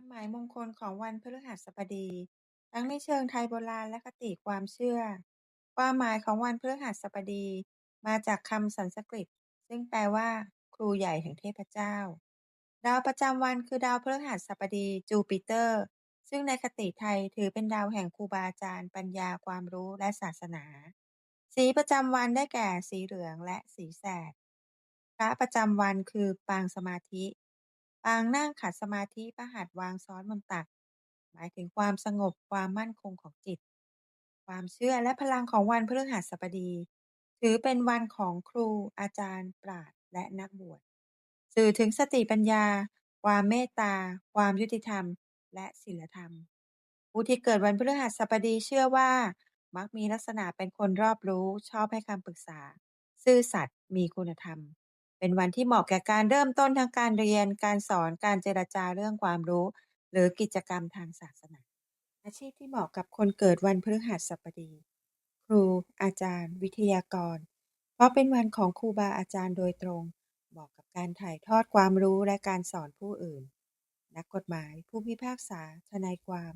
ความหมายมงคลของวันพฤหัสบดี ทั้งในเชิงไทยโบราณและคติความเชื่อ ความหมายของวันพฤหัสบดี มาจากคำสันสกฤต ซึ่งแปลว่า ครูใหญ่แห่งเทพเจ้า ดาวประจำวันคือดาวพฤหัสบดีจูปิเตอร์ ซึ่งในคติไทยถือเป็นดาวแห่งครูบาอาจารย์ ปัญญาความรู้และศาสนา สีประจำวันได้แก่สีเหลืองและสีแสดพระประจำวันคือปางสมาธิ ปางนั่งขัดสมาธิ พระหัตถ์วางซ้อนบนตัก หมายถึงความสงบความมั่นคงของจิต ความเชื่อและพลังของวันพฤหัสบดี ถือเป็นวันของครูอาจารย์ ปราชญ์และนักบวช สื่อถึงสติปัญญา ความเมตตา ความยุติธรรม และศีลธรรม ผู้ที่เกิดวันพฤหัสบดีเชื่อว่า มักมีลักษณะเป็นคนรอบรู้ ชอบให้คำปรึกษา ซื่อสัตย์ มีคุณธรรม เป็นวันที่เหมาะแก่การเริ่มต้นทั้งการเรียน การสอน การเจรจาเรื่องความรู้ หรือกิจกรรมทางศาสนา อาชีพที่เหมาะกับคนเกิดวันพฤหัสบดี ครู อาจารย์ วิทยากร เพราะเป็นวันของครูบาอาจารย์โดยตรง เหมาะกับการถ่ายทอดความรู้และการสอนผู้อื่น นักกฎหมาย ผู้พิพากษา ทนายความ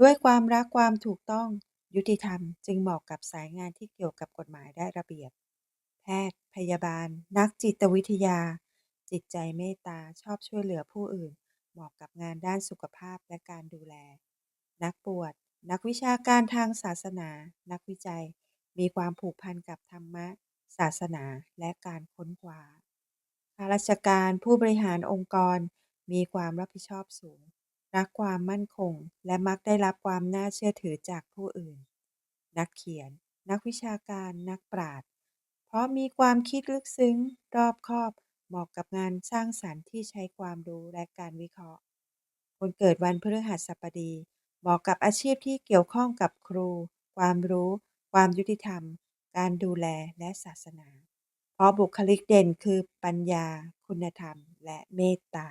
ด้วยความรักความถูกต้อง ยุติธรรม จึงเหมาะกับสายงานที่เกี่ยวกับกฎหมายและระเบียบ แพทย์ พยาบาล นักจิตวิทยา จิตใจเมตตา ชอบช่วยเหลือผู้อื่น เหมาะกับงานด้านสุขภาพและการดูแล นักบวช นักวิชาการทางศาสนา นักวิจัย มีความผูกพันกับธรรมะ ศาสนาและการค้นคว้า ข้าราชการผู้บริหารองค์กร มีความรับผิดชอบสูง รักความมั่นคง และมักได้รับความน่าเชื่อถือจากผู้อื่น นักเขียน นักวิชาการ นักปราชญ์ ราะมีความคิดลึกซึ้ง รอบคอบ เหมาะกับงานสร้างสรรค์ที่ใช้ความรู้และการวิเคราะห์ คนเกิดวันพฤหัสบดี เหมาะกับอาชีพที่เกี่ยวข้องกับครู ความรู้ ความยุติธรรม การดูแลและศาสนา เพราะบุคลิกเด่นคือปัญญา คุณธรรม และเมตตา